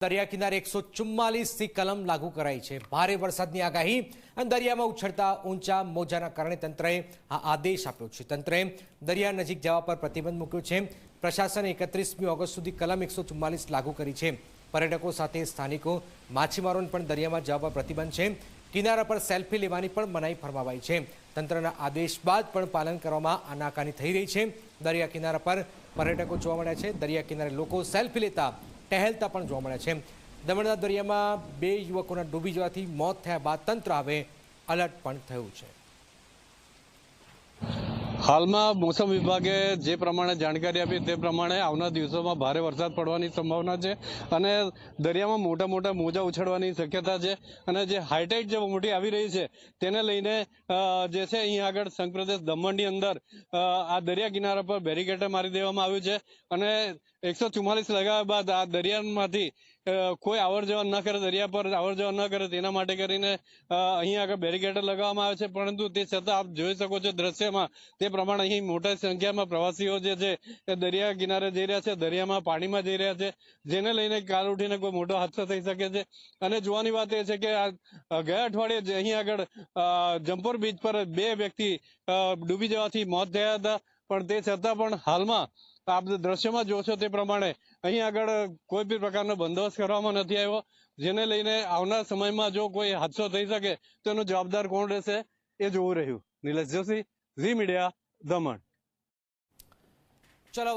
દરિયા કિનારે એકસો ચુમ્માલીસથી કલમ લાગુ કરાઈ છે. ભારે વરસાદની આગાહી અને દરિયામાં ઉછળતા ઊંચા મોજાના કારણે તંત્રએ આ આદેશ આપ્યો છે. તંત્રએ દરિયા નજીક જવા પર પ્રતિબંધ મૂક્યો છે. પ્રશાસને એકત્રીસમી ઓગસ્ટ સુધી કલમ એકસો લાગુ કરી છે. પર્યટકો સાથે સ્થાનિકો માછીમારોને પણ દરિયામાં જવા પર પ્રતિબંધ છે. કિનારા પર સેલ્ફી લેવાની પણ મનાઈ ફરમાવાઈ છે. તંત્રના આદેશ બાદ પણ પાલન કરવામાં આનાકાની થઈ રહી છે. દરિયા કિનારા પર પર્યટકો જોવા મળ્યા છે. દરિયા કિનારે લોકો સેલ્ફી લેતા ટહેલતા પણ જોવા મળ્યા છે. દમણના દરિયામાં બે યુવકોના ડૂબી જવાથી મોત થયા બાદ તંત્ર હવે અલર્ટ પણ થયું છે. હાલમાં મોસમ વિભાગે જે પ્રમાણે જાણકારી આપી તે પ્રમાણે આવનાર દિવસોમાં ભારે વરસાદ પડવાની સંભાવના છે અને દરિયામાં મોટા મોટા મોજા ઉછળવાની શક્યતા છે અને જે હાઈટાઈટ જે મોટી આવી રહી છે તેને લઈને જે છે અહીંયા આગળ સંઘ પ્રદેશ દમણની અંદર આ દરિયા કિનારા પર બેરિકેટર મારી દેવામાં આવ્યું છે અને એકસો ચુમ્માલીસ લગાવ્યા બાદ આ દરિયામાંથી કોઈ અવર જવર ન કરે દરિયા પર અવર જવર ન કરે તેના માટે કરીને અ, અહીંયા આગળ બેરિકેટર લગાવવામાં આવે છે. પરંતુ તે છતાં આપ જોઈ શકો છો દ્રશ્યમાં તે પ્રમાણે અહીં મોટા સંખ્યામાં પ્રવાસીઓ જે છે એ દરિયા કિનારે જઈ રહ્યા છે દરિયામાં પાણીમાં જઈ રહ્યા છે. જેને લઈને કાલ ઉઠીને કોઈ મોટો હાદસો થઈ શકે છે. અને જોવાની વાત એ છે કે ગયા અઠવાડિયે અહીં આગળ અ, જંપોર બીચ પર બે વ્યક્તિ ડૂબી જવાથી મોત થયા હતા. પણ તે છતાં પણ હાલમાં આપ દ્રશ્યમાં જોશો તે પ્રમાણે અહીં આગળ કોઈ બી પ્રકારનો બંદોબસ્ત કરવામાં નથી આવ્યો. જેને લઈને આવનાર સમયમાં જો કોઈ હાદસો થઈ શકે, તો એનો જવાબદાર કોણ રહેશે એ જોવું રહ્યું. Nilesh Joshi, Zee Media Daman. ચલો